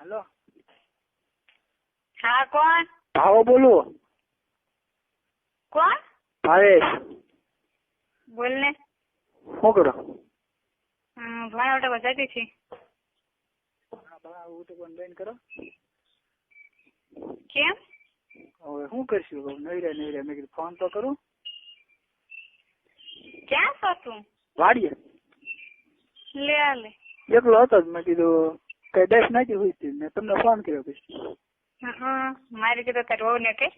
Hello. હા કોણ? ભાવો બોલું. કોણ? ભાવેશ. બોલ ને શું કરો? હમ, ભાણાવટા બજાતી છી. બેન કરો. કેમ? હવે શું કરશું? રે નહીં રે મેં કીધું ફોન તો કરું. ક્યાં છો તું? વાડીએ. લે લે. એકલો હતો મેં કીધું કઈ દસ નાખી હોય હતી મેં તમને ફોન કર્યો પછી હં, મારી કીધું તાર વહુ ને કઈ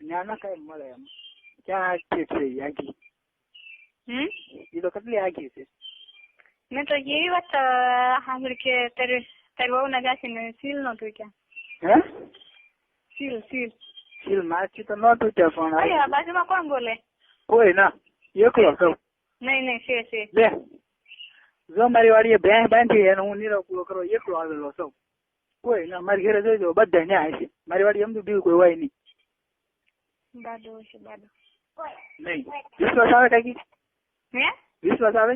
ના ના કઈ મળે એમ. ક્યાં આખી છે આખી? હમ? એ તો કેટલી આખી છે? મેં તો એવી વાત સાંભળી કે તારે તારી વહુ ના જાસી ને સીલ નતું ક્યાં હે? Seal seal. સીલ મારથી તો ન તૂટ્યા પણ બાજુમાં કોણ બોલે? કોઈ ના એકલો નહીં નહીં છે છે બે. જો મારી વાડીએ ભેંસ બાંધી એને હું નીરવ પૂરો કરો એકલો આવેલો છું. કોઈ ના મારી ઘરે જોઈજો બધા ન્યાય છે. મારી વાડી એમ તો બીજું કોઈ હોય નહીં. દાદો છે દાદો. નહીં. વિશ્વાસ આવે કાકી હે? વિશ્વાસ આવે?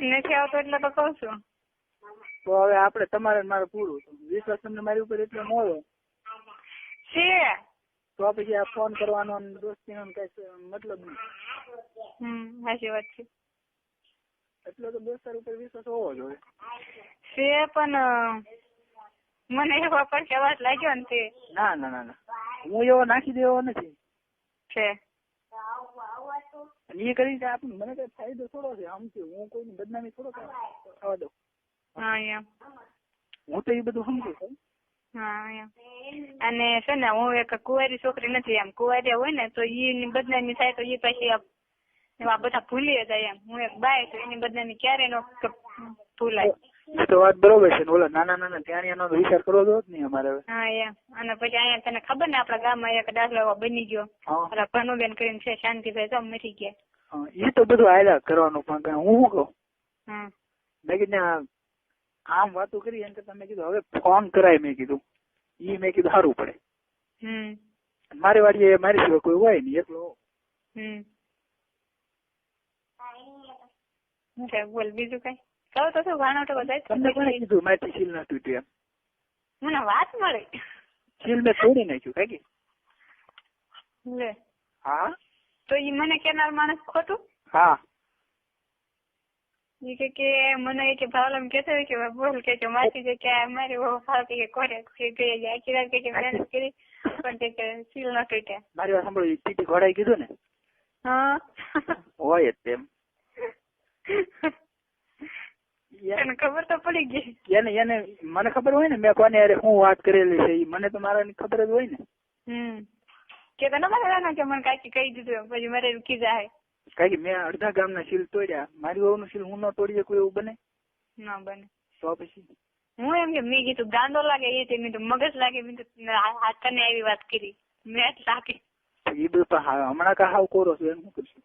નથી આવતો એટલે તો કહું છું. તો હવે આપણે તમારે મારે પૂરું. વિશ્વાસ તમને મારી ઉપર એટલો ન હોય. છે. તો પછી આ ફોન કરવાનો દોસ્તી દોસ્તીનો કઈ મતલબ નહીં. હમ સાચી વાત છે. એટલો તો દોસ્તાર ઉપર વિશ્વાસ હોવો જોઈએ. છે પણ મને એવો પર અવાજ લાગ્યો ને તે. ના ના ના ના. હું એવો નાખી દેવો નથી. છે એ કરી આપણે મને કઈ ફાયદો થોડો છે. સમજુ હું કોઈની બદનામી થોડો થવા દઉં. હા એમ. હું તો એ બધું સમજુ છું. અને છે ને હું એક કુંવારી છોકરી નથી. એમ કુંવારી હોય ને તો ઈ બદનામી થાય તો ઈ પછી એવા બધા ભૂલી જાય એમ. હું એક બાય તો એની બધાની ક્યારે નો ભૂલાય. એ તો વાત બરોબર છે ઓલા નાના નાના ત્યાં એનો વિચાર કરવો તો જ નહીં અમારે હા એમ. અને પછી અહીંયા તને ખબર ને આપણા ગામમાં એક દાખલો એવો બની ગયો. ઓલા ભનુબેન કરીને છે શાંતિભાઈ તો મરી ગયા. એ તો બધું હાલ્યા કરવાનું પણ હું શું કહું? મેં કીધું આમ વાતો કરી એમ તમે કીધું હવે ફોન કરાય મેં કીધું. ઈ મેં કીધું સારું પડે. હમ. મારી વાડીએ મારી સિવાય કોઈ હોય નહીં એકલો. હમ. બોલ બીજું કઈ? કહું તો શું ભાણો તો બધા તમને કોને કીધું મારથી સીલ ના તૂટ્યું એમ. મને વાત મળી. સીલ મેં તોડી નાખ્યું કાકી લે. હા? તો ઈ મને કેનાર માણસ ખોટું? હા. ઈ કે કે મને કે ભાવલમ કેતો કે બોલ કે કે માસી જે કે મારી વહુ ફાવતી કે કોરે કે ગઈ જાય આખી રાત કે કે કરી પણ કે સીલ ન તૂટ્યા મારી વાત સાંભળો ટીટી ઘોડાએ કીધું ને? હા. હોય તેમ. તને ખબર તો પડી ગઈ. એને એને મને ખબર હોય ને મેં કોને અરે હું વાત કરેલી છે મને તો મારાની ખબર જ હોય ને. હમ. કે તને મને કે મને કાકી કહી દીધું પછી મારે રૂકી જાય કાકી મેં અડધા ગામના શીલ તોડ્યા મારી વહુનું શીલ હું ન તોડી શકું એવું બને? ના બને. તો પછી? હું એમ કે મેં કીધું ગાંડો લાગે એ તે મેં તો મગજ લાગે મેં તો હાથ તને આવી વાત કરી. મેં લાગે. એ બધું હમણાં કા હાવ કોરો છું એમ શું કરશું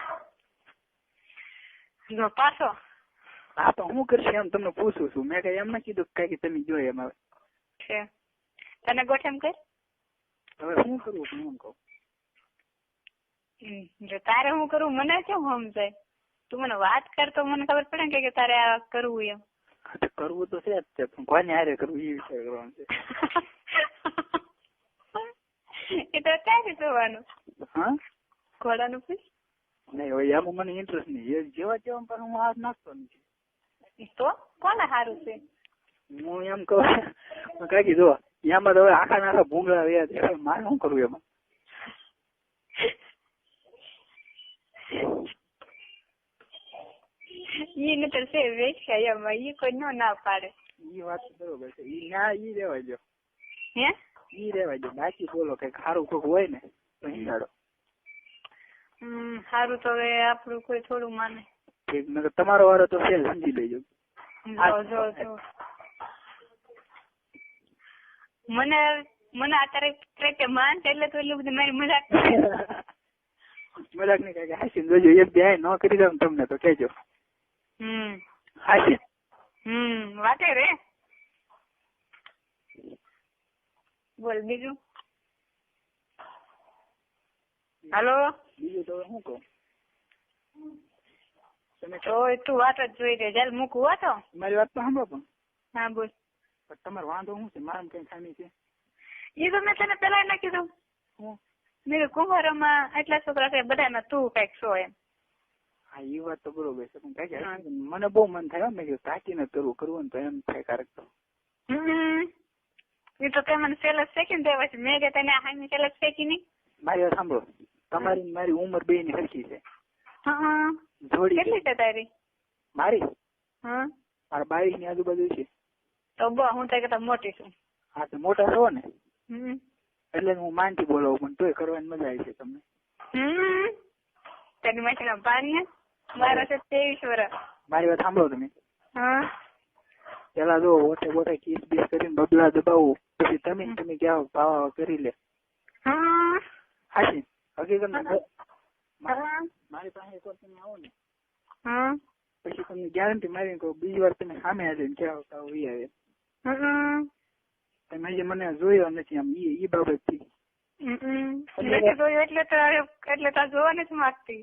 જો પાછો હા તો હું કરશે એમ તમને પૂછું છું મેં કઈ એમ ના કીધું કઈ કે તમે જોઈએ એમ હવે છે તને ગોઠેમ કર હવે શું કરવું હું એમ કહું જો તારે હું કરું મને કેમ સમજાય તું મને વાત કર તો મને ખબર પડે કે- તારે આ કરવું એમ કરવું તો છે જ તે પણ કોને હારે કરવું એ વિચાર કરવાનો છે એ તો ક્યાંથી જોવાનું હા ઘોડાનું પૂછ નહીં હવે એમાં મને ઇન્ટરેસ્ટ નહીં. એ જેવા જેવા પણ હું હાથ નાખતો નથી. તો કોને સારું છે? હું એમ કહું કાકી જો એમાં તો હવે આખા નાખા ભૂંગળા રહ્યા છે. મારે શું કરવું એમાં? ઈ ને તો છે એમાં. ઈ કોઈ નો ના પાડે. ઈ વાત બરોબર છે. ઈ ના ઈ રેવા દો હે? ઈ રેવા દો બાકી બોલો કઈ સારું કોઈક હોય ને તો હિંડાડો હમ સારું તો હવે આપણું કોઈ થોડું માને. તમારો વારો તો છે સમજી લેજો. જો જો જો. મને મને અત્યારે ટ્રેકે માન એટલે તો એટલું બધું મારી મજાક મજાક નહીં કાંઈ હાસી જોજો એક બે ન કરી દઉં તમને તો કહેજો. હમ. હાસી હમ વાતે રે. બોલ બીજું. હાલો? બીજું તો શું કહું? તમે તો તું વાત જ જોઈ રે ચાલ મૂકવું હો તો મારી વાત તો સાંભળો પણ. હા બોલ. પણ તમારો વાંધો શું છે? મારામાં કઈ ખામી છે? એ તો મેં તને પેલા ના કીધું. મેં કીધું કુંભારોમાં આટલા છોકરા છે બધામાં તું કંઈક છો એમ. હા એ વાત તો બરોબર છે. પણ કાંઈ મને બહુ મન થાય. મેં કીધું તાકીને કરવું કરવું ને તો એમ થાય કારક તો. હમ. એ તો તે મને સેલસ ફેંકીને દેવા છે. મેં કે તને હાની સેલસ ફેંકી નહીં મારી વાત સાંભળો. તમારી મારી ઉંમર બે ની સરખી છે જોડી કેટલી છે. તારી? મારી હા. મારા બાવીસની આજુબાજુ છે. તો બો હું તો કરતા મોટી છું. હા તો મોટા છો ને? એટલે હું માનથી બોલાવું પણ તોય કરવાની મજા આવી છે તમને. તારી માસીના પાણી મારા છે ત્રેવીસ વર્ષ મારી વાત સાંભળો તમે. હા. પેલા જો ઓઠે બોઠે કિસ બીસ કરીને બબલા દબાવું પછી તમે તમે ક્યાં ભાવા કરી લે. હા. હાચી? હકીકત હા. હા મારી પાસે એકવાર તમે આવો ને હા પછી તમને ગેરંટી મારી કહું બીજી વાર તમે સામે આવીને ક્યાં પાવ ઈ આવે હમ તમે જે મને જોયો નથી આમ ઈ ઈ બાબતથી હમ નથી જોયું એટલે તો એટલે તો જોવા નથી માંગતી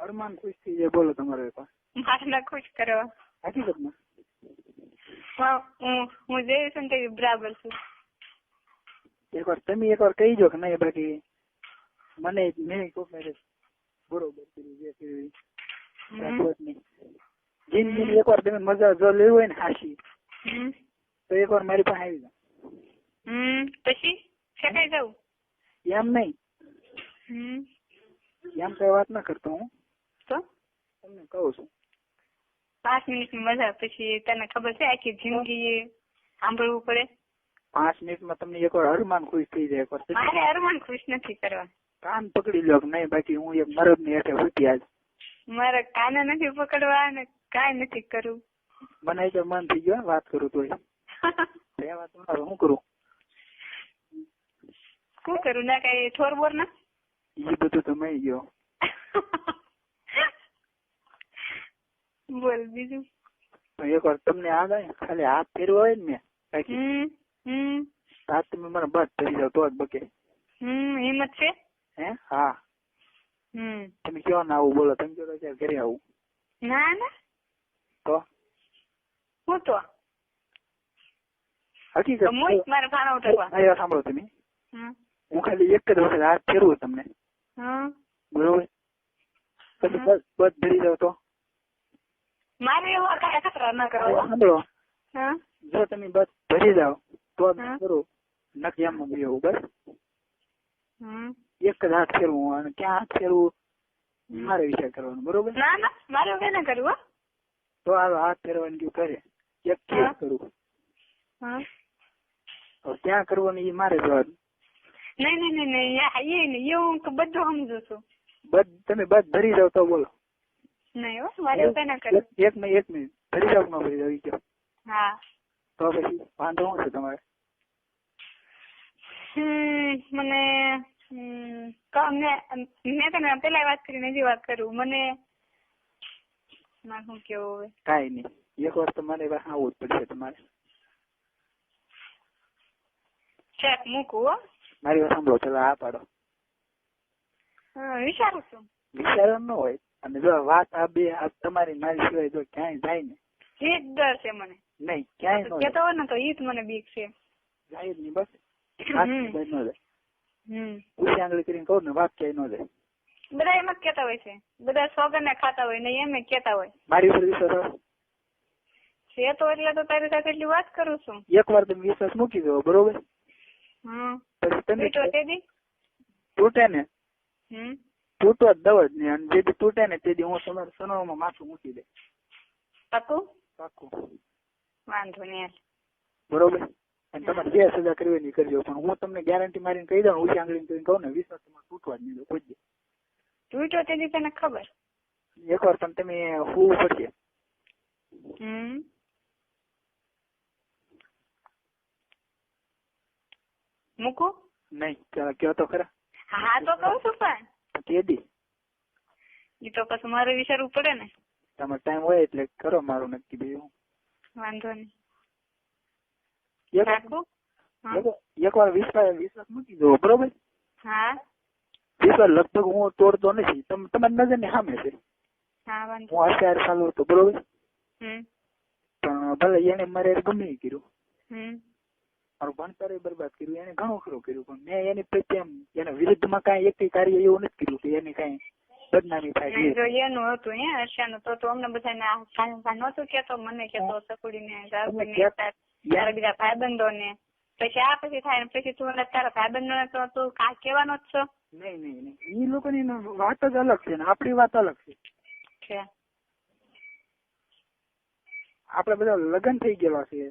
અરમાન ખુશ થઈ જાય બોલો તમારો એકવાર મારે ખુશ કરવા હકીકતમાં હા, હું હું જેવી છું ને તેવી બરાબર છું એકવાર તમે એકવાર કહી દો કે નહીં બાકી મને મેં કોક મેરેજ બરોબર કર્યું જે કર્યું જિંદગી એકવાર તમે મજા જો લેવી હોય ને હાશી તો તો એકવાર મારી પાસે આવી હમ. પછી? ફેંકાઈ જાવ એમ નહીં. એમ કઈ વાત ના કરતો હું. તો? તમને કહું છું. પાંચ મિનિટ મજા પછી તને ખબર છે આખી જિંદગી સાંભળવું પડે? પાંચ મિનિટમાં તમને એકવાર હરમાન ખુશ થઈ જાય મારે અરમાન ખુશ નથી કરવા કાન પકડી લો નહીં બાકી હું એક મરદની હેઠે ઉઠી આજ મારે કાને નથી પકડવા અને કાંઈ નથી કરવું. મને તો મન થઈ ગયો વાત કરું તોય. રહેવા તમારે શું કરું? શું કરું? ના કઈ થોર બોર ના? એ બધું તમે ગયો. બોલ બીજું. એક વાર તમને આ આવે ખાલી હાથ ફેરવો હોય ને મેં બાકી. હાથ તમે મને બસ ફેરી જાવ તો જ બકે. હમ હિંમત છે? હે? હા. હમ. તમે કયો ના આવું બોલો તમે કયો ત્યારે ઘરે આવું. ના ના. તો? હું તો? હકીકત મારે ભાણા ઉઠાડવા. મારી સાંભળો તમે. હું ખાલી એક જ વખત હાથ ફેરવું તમને. બરોબર? પછી બસ બસ ભરી જાવ તો. મારે એવા કાંઈ ખતરા ન કરો સાંભળો. જો તમે બસ ભરી જાવ તો કરો. નક્કી એવું બસ. હમ. એક જ હાથ ફેરવું અને ક્યાં હાથ ફેરવું? મારે વિચાર કરવાનો બરોબર? ના ના મારે એવું ના કરવું તો આ હાથ ફેરવાની કયું કરે. એક ક્યાં કરવું હા. ક્યાં કરવાનું એ મારે જવાબ નહીં નહીં નહીં એ નહીં એ હું બધું સમજુ છું. બધ તમે બધ ભરી જાવ તો બોલો. નહીં હો મારે એવું કઈ ના કરવું. એક મિનિટ એક મિનિટ. ભરી જાવ ન ભરી જાવ ઈ હા. તો પછી વાંધો શું છે તમારે? મને હમ, અમને મેં તને પેલા વાત કરીને હજી વાત કરું. મને શું કેવું હવે? કાઈ નહીં. એક વાર તમારે આવવું જ પડશે તમારે. ચેક મૂકું હો. મારી વાત સાંભળો ચલો આ પાડો. હા, વિચારું છું. વિચારવાનું ન હોય. અને જો વાત આ બે આ તમારી મારી સિવાય જો ક્યાંય જાય ને. એ જ ડર છે મને. નહીં ક્યાંય કેતો હોય ને તો ઈ જ મને બીક છે. જાય જ નહીં બસ. બસ. ન જાય હમ. આંગળી કરીને કહું ને વાત ક્યાંય ન જાય. બધા એમ જ કેતા હોય છે. બધા સોગન ને ખાતા હોય ને એમ કેતા હોય. મારી ઉપર વિશ્વાસ છે તો એટલે તો તારી સાથે એટલી વાત કરું છું. એક વાર તમે વિશ્વાસ મૂકી દો બરોબર? હમ. પછી તમે તૂટે ને. હમ. તૂટો જ દવ જ નહીં અને જે દી તૂટે ને તે દી હું તમારા સનોમાં માથું મૂકી દે. પાકું? પાકું. વાંધો નહીં બરોબર? અને તમારે જે સજા કરવી એની કરજો. પણ હું તમને ગેરંટી મારીને કહી દઉં ઊંચી આંગળી કરીને કહું ને વિશ્વાસ તમારે તૂટવા જ નહીં દો કોઈ દી. તે તને ખબર? એકવાર પણ તમે હોવું પડશે. મૂકો? નહીં કયો તો ખરા? હા તો કહું છું પણ. તે દી. એ તો પછી મારે વિચારવું પડે ને. તમારે ટાઈમ હોય એટલે કરો મારું નક્કી બીજું વાંધો નહીં. હા. એકવાર વિશ્વાસ વિશ્વાસ મૂકી દો બરોબર હા વિશ્વાસ લગભગ હું તોડતો નથી તમ તમારી નજરની સામે છે હા વાંધો હું અત્યારે ચાલુ હતો બરોબર હમ પણ ભલે એને મારે ગમે એ કર્યું હમ મારું ભણતર બરબાદ કર્યું એને ઘણું ખરું કર્યું પણ મેં એની પ્રત્યે એમ એના વિરુદ્ધમાં કાંઈ એક કાર્ય એવું નથી કર્યું કે એને કાંઈ બદનામી થાય જો. એનું હતું હે હર્ષાનું તો તો અમને બધાને આ નહોતું કેતો મને કેતો સકુડીને ને ત્યારે બીજા તારા બીજા ભાઈબંધોને. પછી આ પછી થાય પછી તું તારા ભાઈબંધો ને તો તું કા કેવાનો જ છો? નહીં નહીં નહીં. એ લોકોની વાત જ અલગ છે ને. આપણી વાત અલગ છે. આપડે બધા લગ્ન થઈ ગયેલા છે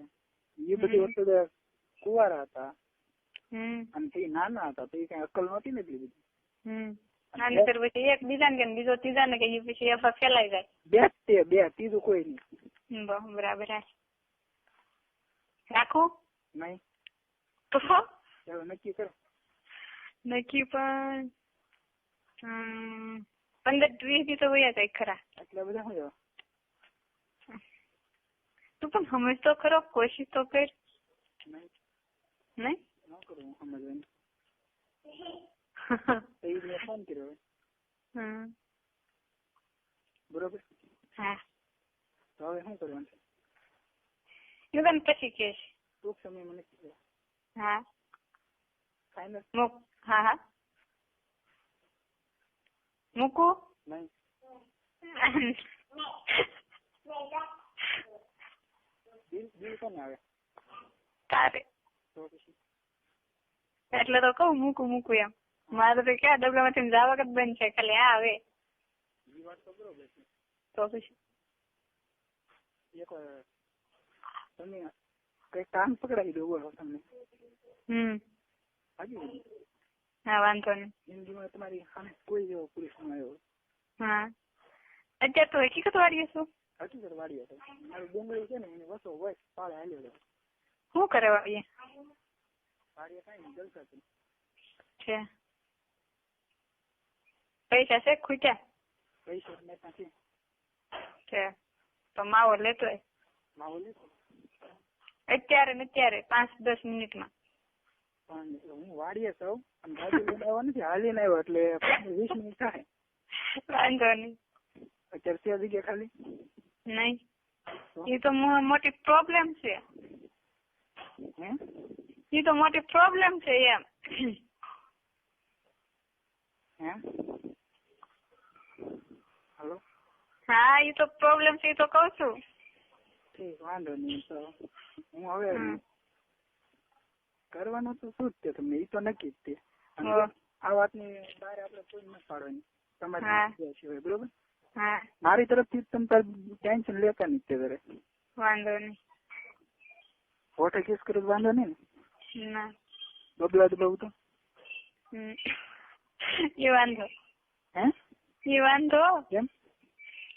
એ બધી વસ્તુ કુવારા હતા. હમ. અને તે નાના હતા. તો એ કઈ અક્કલ નહોતી ને એટલી બધી. નહીંતર પછી એક બીજાને કે ને બીજો ત્રીજાને કે પછી અફવા ફેલાઈ જાય. બે તે બે. ત્રીજું કોઈ નહીં. બરાબર. રાખું? નહીં. તો ચાલો નક્કી કરો. નક્કી પણ પંદર વીસ દી તો વયા જાય ખરા. એટલે બધા હું તું પણ સમજતો ખરો કોશિશ તો કર. નહીં. નહીં? સમજવાનું તો એ મેં ફોન કર્યો હવે. હમ. બરોબર? હા. તો હવે શું કરવાનું છે? હું તને પછી કહીશ. ટૂંક સમય મને હા. ફાઇનલ મૂક. હા હા. મૂકું? નહીં. બિલ બિલ કોને આવે? તારે. એટલે તો કહું મૂકું મૂકું એમ. મારે તો ક્યાં ડબલામાંથી જવા વખત બંધ છે ખાલી આ આવે તો પછી તમે કઈ કામ પકડાવી દો બોલો તમને. હમ. હા વાંધો નહીં. જિંદગીમાં તમારી સામે કોઈ જેવો પુરુષ ન આવ્યો. હા. અત્યારે તો હકીકત વાળીએ છું હકીકત વાળી હતો મારું ડુંગળી છે ને એની વસો હોય પાળે હાલ્યો હતો શું કરે વાળીએ વાડીએ કાંઈ જલસા છે. પૈસા છે ખૂટ્યા પૈસા ત્યાંથી છે તો માવો લેતો માવો લીધો અત્યારે ને અત્યારે પાંચ દસ મિનિટમાં। પણ હું વાડીએ સૌ અને ગાડી લઈને આવ્યો નથી હાલીને આવ્યો એટલે વીસ મિનિટ થાય. વાંધો નહીં. અત્યારે છે જગ્યા ખાલી? નહીં. એ તો મોટી પ્રોબ્લેમ છે. એ તો મોટી પ્રોબ્લેમ છે એમ હે હલો હા એ તો પ્રોબ્લેમ છે એ તો કહું છું. ઠીક વાંધો નહીં તો હું હવે કરવાનું તો શું છે તમને એ તો નક્કી જ તે આ વાતની બહાર આપણે કોઈ ન પાડવાની. તમારી સિવાય બરોબર? મારી તરફથી તમે તાર ટેન્શન લેતા નહીં તે ઘરે વાંધો નહીં. ફોટો કેસ કરો વાંધો નહીં ને? ના. બબલા દબાવું તો? એ વાંધો. હે? એ વાંધો? કેમ?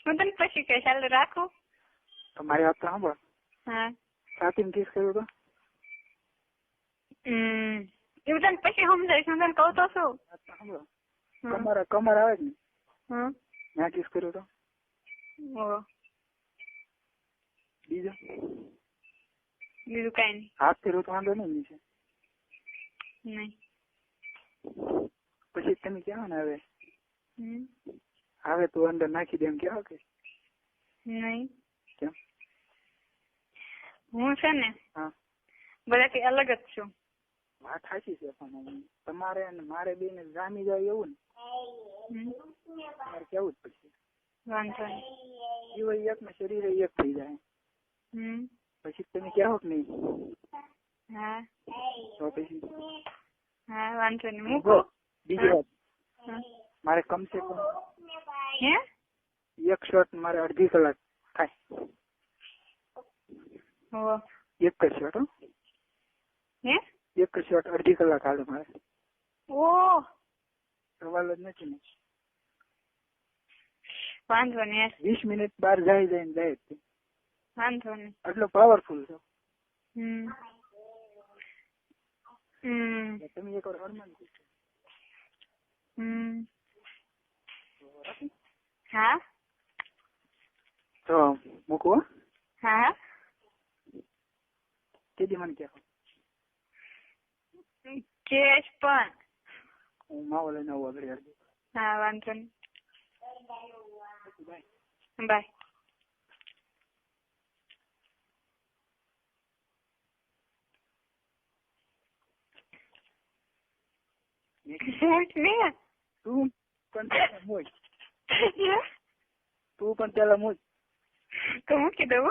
હું તને પછી કે હાલ રાખું તો મારી વાત તો સાંભળો હા છાતીમાં કિસ કર્યું તો હમ તને પછી સમજાવીશ હું તને કહું તો શું. કમર કમર આવે જ ને હમ ત્યાં કિસ કર્યું તો ઓ બીજો બીજું કઈ નહીં હાથ ફેરવો તો વાંધો નહીં નીચે નહીં પછી તમે ક્યાં ને હવે હમ આવે તો અંદર નાખી દે એમ કહેવા કે? નહીં. હું છે ને બધાથી અલગ જ છું. વાત સાચી છે પણ તમારે અને મારે બે ને જામી જાય એવું ને. તમારે કેવું જ પડશે. વાંધો નહીં. જીવ એક ને શરીર એક થઈ જાય. પછી તમે કહો કે નહીં? હા. તો પછી? હા વાંધો નહીં. મૂકો. બીજી વાત. મારે કમસે કમ હે? એક શોટ મારે અડધી કલાક થાય. એક જ શોટ હો. એક જ શોટ અડધી કલાક હાલે મારે. ઓ! સવાલ જ નથી ને. વાંધો ને વીસ મિનિટ બહાર જાય જાય જાય. વાંધો ને. આટલો પાવરફુલ છે. હમ. હમ. તમે એક વાર Hermann hmm. hả to mua cua hả chết đi mình kẹp చేస్తాను ఉమా వాళ్ళని వదిలేదు వంచండి బాయ్ Нет. Нет. Ну, конкретно мой. તું પણ પેલા મૂક તું મૂકી દઉં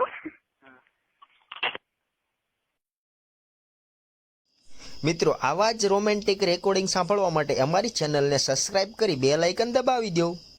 મિત્રો આવા જ રોમેન્ટિક રેકોર્ડિંગ સાંભળવા માટે અમારી ચેનલને સબસ્ક્રાઇબ કરી બે લાઇકન દબાવી દો.